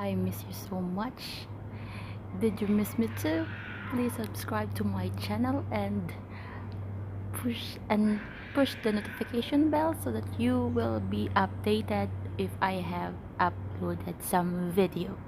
I miss you so much. Did you miss me too? Please subscribe to my channel and push and push the notification bell so that you will be updated if I have uploaded some video.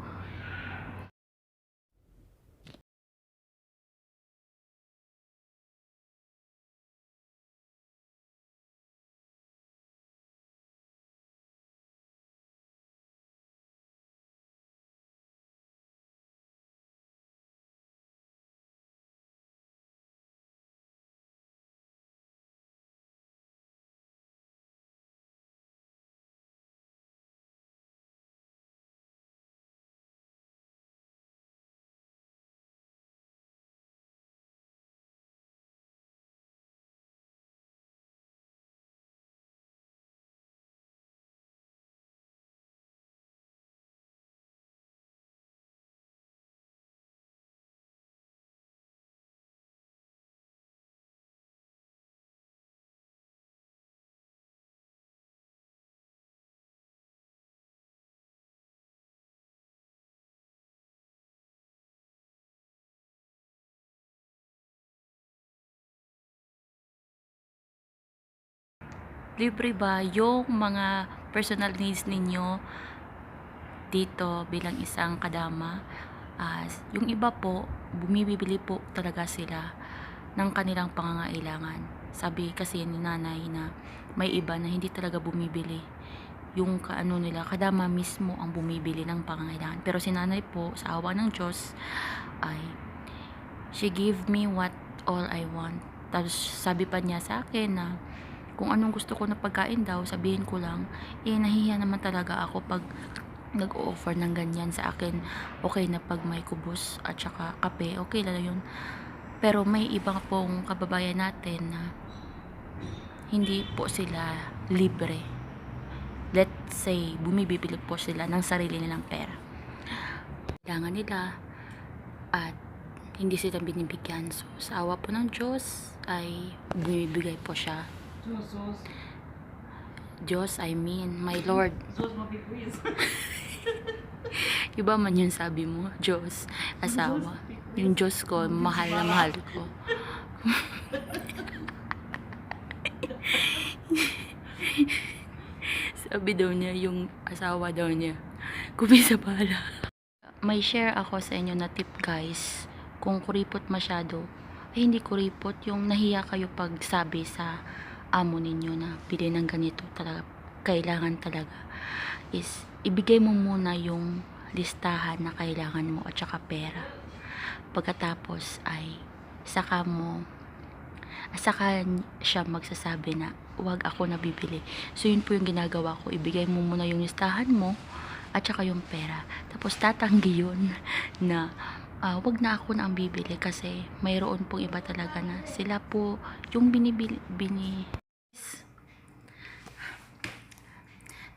Libre ba yung mga personal needs ninyo dito bilang isang kadama? Ah, yung iba po, bumibili po talaga sila ng kanilang pangangailangan. Sabi kasi ni nanay na may iba na hindi talaga bumibili. Yung kaano nila, kadama mismo ang bumibili ng pangangailangan. Pero si nanay po, sa awa ng Diyos, ay she gave me what all I want. Tapos sabi pa niya sa akin na kung anong gusto ko na pagkain daw, sabihin ko lang, eh nahihiya naman talaga ako pag nag-o-offer ng ganyan sa akin. Okay na pag may kubos at saka kape, okay lang yun. Pero may ibang pong kababayan natin na hindi po sila libre. Let's say, bumibili po sila ng sarili nilang pera. Kailangan nila at hindi sila binibigyan. So, sa awa po ng Diyos ay bumibigay po siya Sus, sus. Diyos, I mean, my Lord. Sus, mapipwis. Iba man yun sabi mo, Diyos, asawa. Yung Diyos ko, mahal na mahal ko. sabi daw niya, yung asawa daw niya, kumisa pala. May share ako sa inyo na tip guys, kung kuripot masyado, ay hindi kuripot, yung nahiya kayo pag sabi sa amo ninyo na bili ng ganito talaga, kailangan talaga, is ibigay mo muna yung listahan na kailangan mo at saka pera. Pagkatapos ay saka mo saka siya magsasabi na wag ako nabibili. So yun po yung ginagawa ko. Ibigay mo muna yung listahan mo at saka yung pera. Tapos tatanggi yun na ah, wag na ako na ang bibili kasi mayroon pong iba talaga na sila po yung binibili bini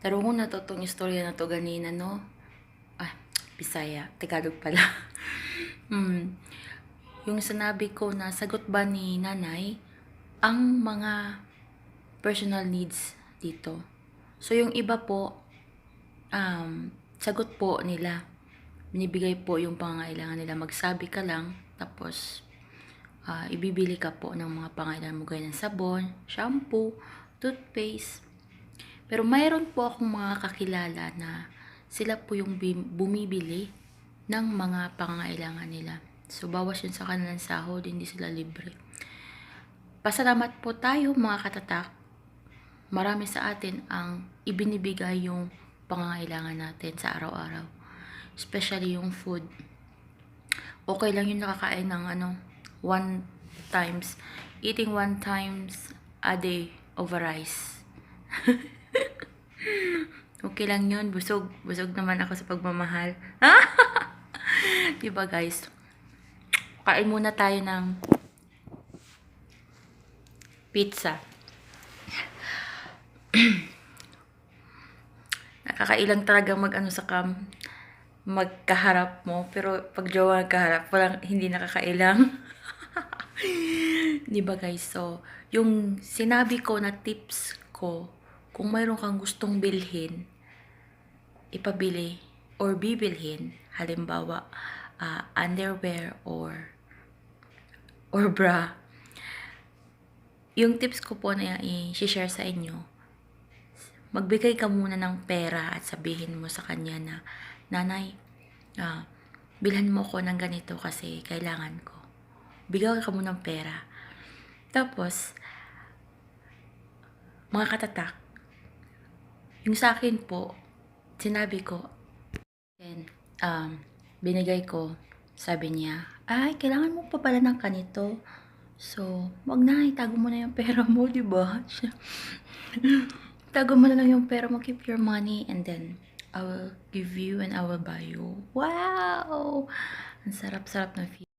Tarungo na to tong istorya na to ganina, no? Ah, Bisaya. Tagalog pala. hmm. Yung sinabi ko na sagot ba ni nanay ang mga personal needs dito. So, yung iba po, um, sagot po nila. Binibigay po yung pangangailangan nila. Magsabi ka lang, tapos ah, ibibili ka po ng mga pangailangan mo gaya ng sabon, shampoo, toothpaste, pero mayroon po akong mga kakilala na sila po yung bumibili ng mga pangangailangan nila. So, bawas yun sa kanilang sahod, hindi sila libre. Pasalamat po tayo mga katatak. Marami sa atin ang ibinibigay yung pangangailangan natin sa araw-araw. Especially yung food. Okay lang yung nakakain ng ano, one times, eating one times a day over rice. Okay lang yun. Busog. Busog naman ako sa pagmamahal. diba guys? Kain muna tayo ng pizza. Nakakailang talaga mag ano sa cam magkaharap mo pero pag jowa kaharap walang hindi nakakailang di guys so yung sinabi ko na tips ko kung mayroon kang gustong bilhin ipabili or bibilhin, halimbawa, ah, underwear or or bra, yung tips ko po na i-share sa inyo, magbigay ka muna ng pera at sabihin mo sa kanya na, Nanay, ah, bilhan mo ko ng ganito kasi kailangan ko. Bigyan ka muna ng pera. Tapos, mga katatak, yung sa akin po, sinabi ko, then, um, binigay ko, sabi niya, ay, kailangan mo pa pala ng kanito. So, wag na, itago mo na yung pera mo, di ba? Tago mo na lang yung pera mo, keep your money, and then, I will give you and I will buy you. Wow! Ang sarap-sarap na feel.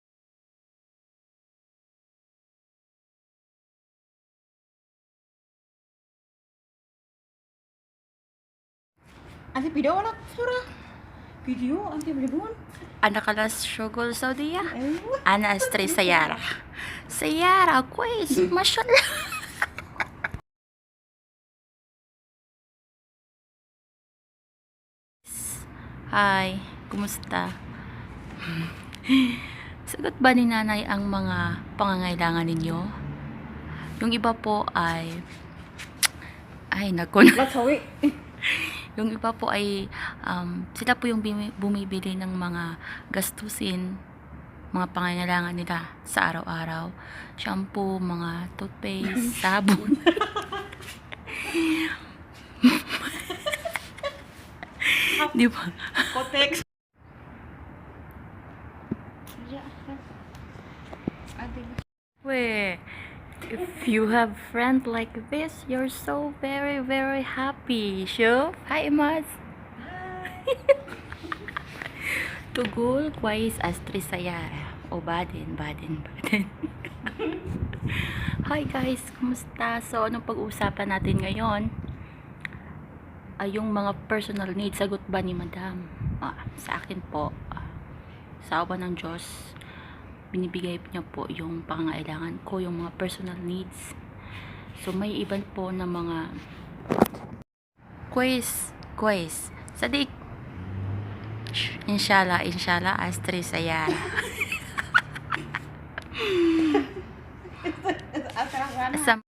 Anti video anak surah. Video anti belibun. Anak kalas syugol Saudiya. Ana Astrid Sayara. Sayara, quiz, mashallah. Hi, kumusta? Sagot ba ni nanay ang mga pangangailangan ninyo? Yung iba po ay ay let's hurry. Yung iba po ay um, sila po yung bumibili ng mga gastusin mga pangangailangan nila sa araw-araw shampoo, mga toothpaste, sabon di ba? Kotex. Weh, if you have friend like this, you're so very, very happy. Sure? Hi, Mas. Tugul, kwais, astri sayara. O, badin, badin, badin. Hi guys, kumusta? So, anong pag-uusapan natin ngayon? Ay, yung mga personal needs, sagot ba ni Madam? Ah, sa akin po, ah, sa awa ng Diyos, binibigay niya po yung pangangailangan ko, yung mga personal needs. So, may iban po na mga quiz, quiz. Sadik. Inshallah, inshallah, astri sayara. Sa